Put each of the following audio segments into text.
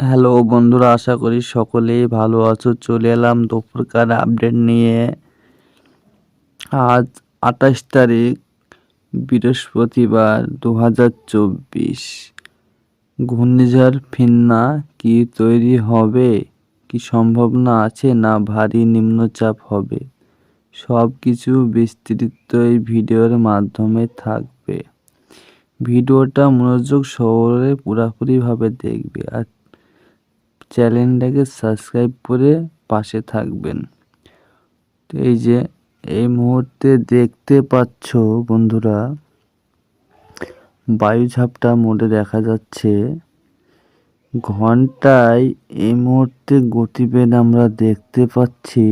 Hello বন্ধুরা, আশা করি সকলেই ভালো আছো। চলে এলাম দুপুরকার আপডেট নিয়ে। আজ আঠাশ তারিখ, বৃহস্পতিবার দু হাজার চব্বিশ। ঘূর্ণিঝড় ফিন্না কি তৈরি হবে? কি সম্ভাবনা আছে না ভারী নিম্নচাপ হবে? সব কিছু বিস্তৃত এই ভিডিওর মাধ্যমে থাকবে। ভিডিওটা মনোযোগ শহরে পুরোপুরিভাবে দেখবে। আর চ্যানেলটাকে সাবস্ক্রাইব করে পাশে থাকবেন। তো এই যে, এই মুহূর্তে দেখতে পাচ্ছ বন্ধুরা, বায়ুঝাপটা মোডে দেখা যাচ্ছে। ঘন্টায় এই মুহূর্তে গতিবেগ আমরা দেখতে পাচ্ছি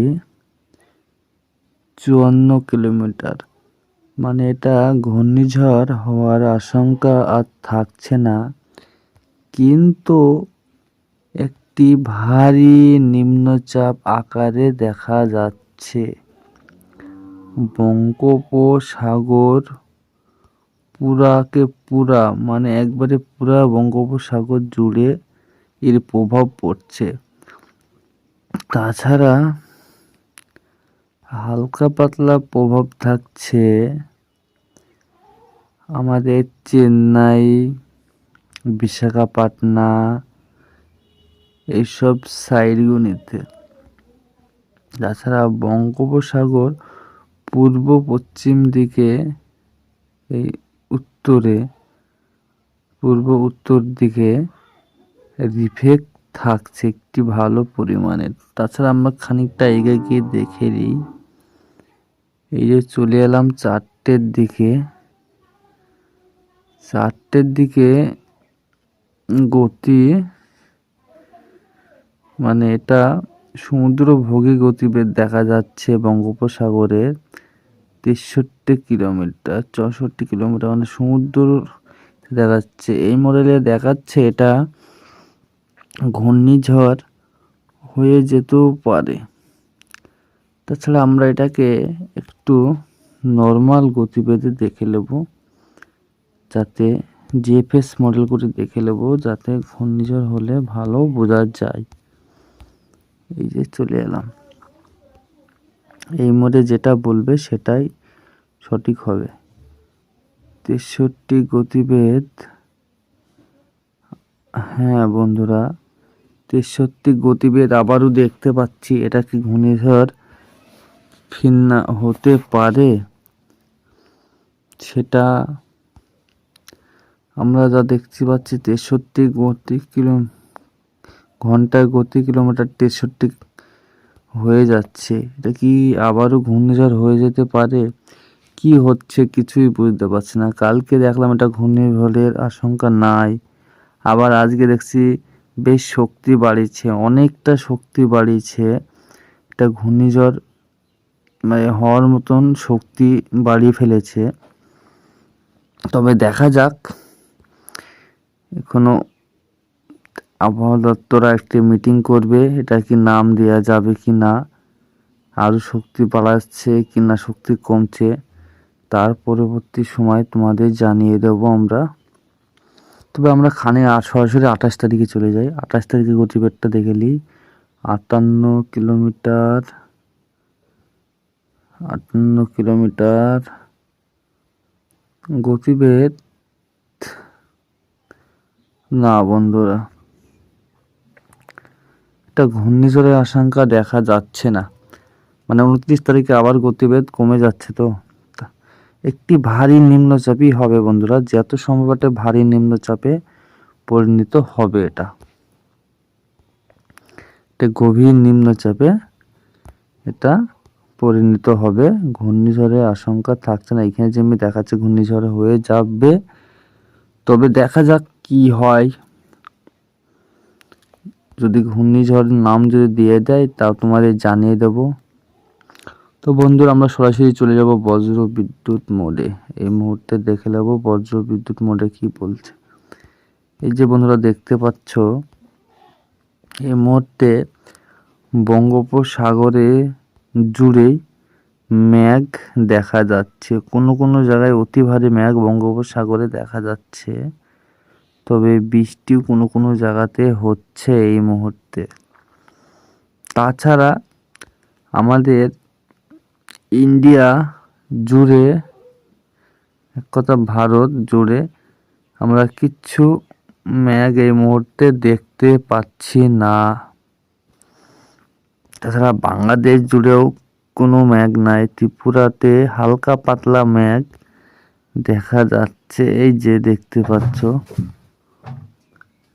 চুয়ান্ন কিলোমিটার। মানে এটা ঘূর্ণিঝড় হওয়ার আশঙ্কা আর থাকছে না। কিন্তু একটি ভারী নিম্নচাপ আকারে দেখা যাচ্ছে। বঙ্গোপসাগর পুরাকে পুরা মানে একবারে পুরা বঙ্গোপসাগর জুড়ে এর প্রভাব পড়ছে। তাছাড়া হালকা পাতলা প্রভাব থাকছে আমাদের চেন্নাই, বিশাখাপাটনা এইসব সাইডগুলিতে তাছাড়া বঙ্গোপসাগর পূর্ব পশ্চিম দিকে এই উত্তরে, পূর্ব উত্তর দিকে রিফেক্ট থাকছে একটি ভালো পরিমাণের তাছাড়া আমরা খানিকটা এগিয়ে গিয়ে দেখে নিই। এই যে চলে এলাম চারটের দিকে। চারটের দিকে গতি মানে এটা সমুদ্রভোগী গতিবেগ দেখা যাচ্ছে বঙ্গোপসাগরে তেষট্টি কিলোমিটার, চৌষট্টি কিলোমিটার মানে সমুদ্র দেখাচ্ছে এই মডেলে দেখাচ্ছে এটা ঘূর্ণিঝড় হয়ে যেতেও পারে। তাছাড়া আমরা এটাকে একটু নর্মাল গতিবেদে দেখে নেব, যাতে জিএফএস মডেল করে দেখে নেব, যাতে ঘূর্ণিঝড় হলে ভালো বোঝা যায়। এই যে চলে এলাম। এই মোডে যেটা বলবে সেটাই সঠিক হবে। তেষট্টি গতিবেদ হ্যাঁ বন্ধুরা, তেষট্টি গতিবেদ আবারও দেখতে পাচ্ছি। এটা কি ঘূর্ণিঝড়? ফিন্না হতে পারে। সেটা আমরা যা দেখতে পাচ্ছি, তেষট্টি গতি কিলো ঘন্টায় গতি কিলোমিটার তেষট্টি হয়ে যাচ্ছে। এটা কি আবারও ঘূর্ণিঝড় হয়ে যেতে পারে? কি হচ্ছে কিছুই বুঝতে পারছি না। কালকে দেখলাম এটা ঘূর্ণিঝড়ের আশঙ্কা নাই। আবার আজকে দেখছি বেশ শক্তি বাড়িয়েছে, অনেকটা শক্তি বাড়িয়েছে। এটা ঘূর্ণিঝড় মানে হওয়ার মতন শক্তি বাড়িয়ে ফেলেছে। তবে দেখা যাক, এখনও আবহাওয়া দপ্তরা একটি মিটিং করবে, এটা কি নাম দেওয়া যাবে কি না আরও শক্তি বাড়াচ্ছে কি না, শক্তি কমছে, তার পরবর্তী সময় তোমাদের জানিয়ে দেব আমরা। তবে আমরা খানে সরাসরি আঠাশ তারিখে চলে যাই। আঠাশ তারিখে গতিবেগটা দেখে নিই। আটান্ন কিলোমিটার আটান্ন কিলোমিটার গতিবেদ না বন্ধুরা। একটা ঘূর্ণিঝড়ের আশঙ্কা দেখা যাচ্ছে না। মানে উনত্রিশ তারিখে আবার গতিবেদ কমে যাচ্ছে তো। একটি ভারী নিম্নচাপই হবে বন্ধুরা যত সম্ভব একটা ভারী নিম্নচাপে পরিণত হবে এটা। একটা গভীর নিম্নচাপে এটা পরিণত হবে। ঘূর্ণিঝড়ের আশঙ্কা থাকছে না। এখানে যে আমি দেখাচ্ছে, ঘূর্ণিঝড় হয়ে যাবে। তবে দেখা যাক কি হয়। যদি ঘূর্ণিঝড় নাম যদি দিয়ে দেয়, তা তোমাদের জানিয়ে দেব। তো বন্ধুরা, আমরা সরাসরি চলে যাব বজ্র বিদ্যুৎ মোডে। এই মুহূর্তে দেখে নেব বজ্র বিদ্যুৎ মোডে কি বলছে। এই যে বন্ধুরা, দেখতে পাচ্ছ, এই মুহূর্তে বঙ্গোপসাগরে জুড়েই মেঘ দেখা যাচ্ছে। কোনো কোনো জায়গায় অতি ভারী মেঘ বঙ্গোপসাগরে দেখা যাচ্ছে। তবে বৃষ্টিও কোনো কোনো জায়গাতে হচ্ছে এই মুহূর্তে। তাছাড়া আমাদের ইন্ডিয়া জুড়ে, এক কথা ভারত জুড়ে আমরা কিচ্ছু ম্যাগ এই মুহূর্তে দেখতে পাচ্ছি না। তাছাড়া বাংলাদেশ জুড়েও কোনো ম্যাগ নাই, ত্রিপুরাতে হালকা পাতলা ম্যাগ দেখা যাচ্ছে, এই যে দেখতে পাচ্ছ।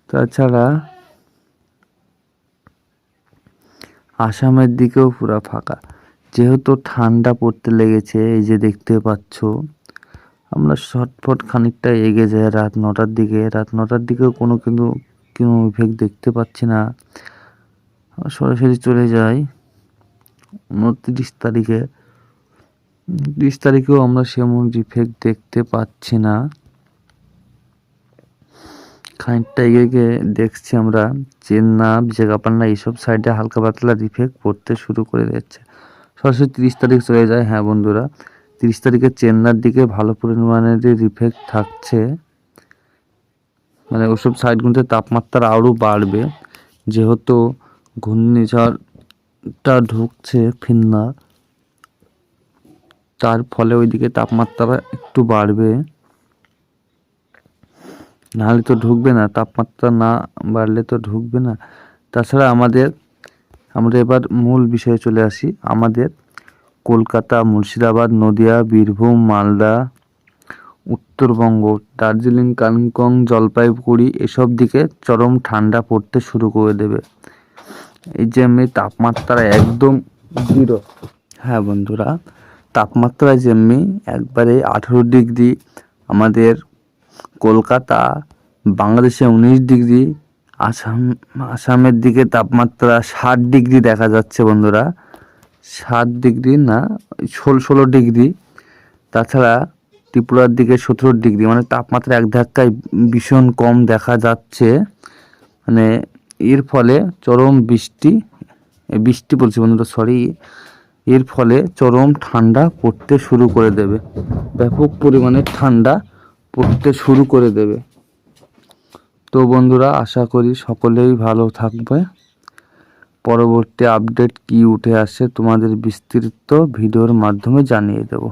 তাছাড়া আসামের দিকেও পুরা ফাঁকা। যেহেতু ঠান্ডা পড়তে লেগেছে, এই যে দেখতে পাচ্ছ, আমরা শটফট খানিকটা এগে যাই রাত নটার দিকে। রাত নটার দিকেও কোনো কিন্তু, কোনো ইফেক্ট দেখতে পাচ্ছি না। সরাসরি চলে যাই উনত্রিশ তারিখে। তিরিশ তারিখেও আমরা সেমন ইফেক্ট দেখতে পাচ্ছি না। খানিকটা এগিয়ে গিয়ে দেখছি আমরা চেন্নাব জাগাপান্না এইসব সাইডে হালকা পাতলা ইফেক্ট পড়তে শুরু করে দিচ্ছে সরাসরি তিরিশ তারিখ চলে যায়। হ্যাঁ বন্ধুরা, তিরিশ তারিখে চেন্নার দিকে ভালো পরিমাণের ইফেক্ট থাকছে। মানে ওসব সাইডগুলোতে তাপমাত্রা আরও বাড়বে। যেহেতু ঘূর্ণিঝড়টা ঢুকছে ফিন্না, তার ফলে ওইদিকে তাপমাত্রা একটু বাড়বে। নাহলে তো ঢুকবে না, তাপমাত্রা না বাড়লে তো ঢুকবে না। তাছাড়া আমাদের, আমরা এবার মূল বিষয়ে চলে আসি। আমাদের কলকাতা, মুর্শিদাবাদ, নদিয়া, বীরভূম, মালদা, উত্তরবঙ্গ, দার্জিলিং, কালিম্পং, জলপাইগুড়ি এসব দিকে চরম ঠান্ডা পড়তে শুরু করে দেবে। এই যে এমনি তাপমাত্রা একদম জিরো। হ্যাঁ বন্ধুরা, তাপমাত্রা যেমনি একবারে আঠেরো ডিগ্রি, আমাদের কলকাতা, বাংলাদেশে উনিশ ডিগ্রি, আসাম, আসামের দিকে তাপমাত্রা ষাট ডিগ্রি দেখা যাচ্ছে বন্ধুরা। ষাট ডিগ্রি না, ষোলো ষোলো ডিগ্রি। তাছাড়া ত্রিপুরার দিকে সতেরো ডিগ্রি মানে তাপমাত্রা এক ধাক্কায় ভীষণ কম দেখা যাচ্ছে। মানে এর ফলে চরম বৃষ্টি বৃষ্টি বলছি বন্ধুরা সরি এর ফলে চরম ঠান্ডা পড়তে শুরু করে দেবে। ব্যাপক পরিমাণে ঠান্ডা পড়তে শুরু করে দেবে। তো বন্ধুরা, আশা করি সকলেই ভালো থাকবে। পরবর্তী আপডেট কি উঠে আসে তোমাদের বিস্তৃত ভিডিওর মাধ্যমে জানিয়ে দেবো।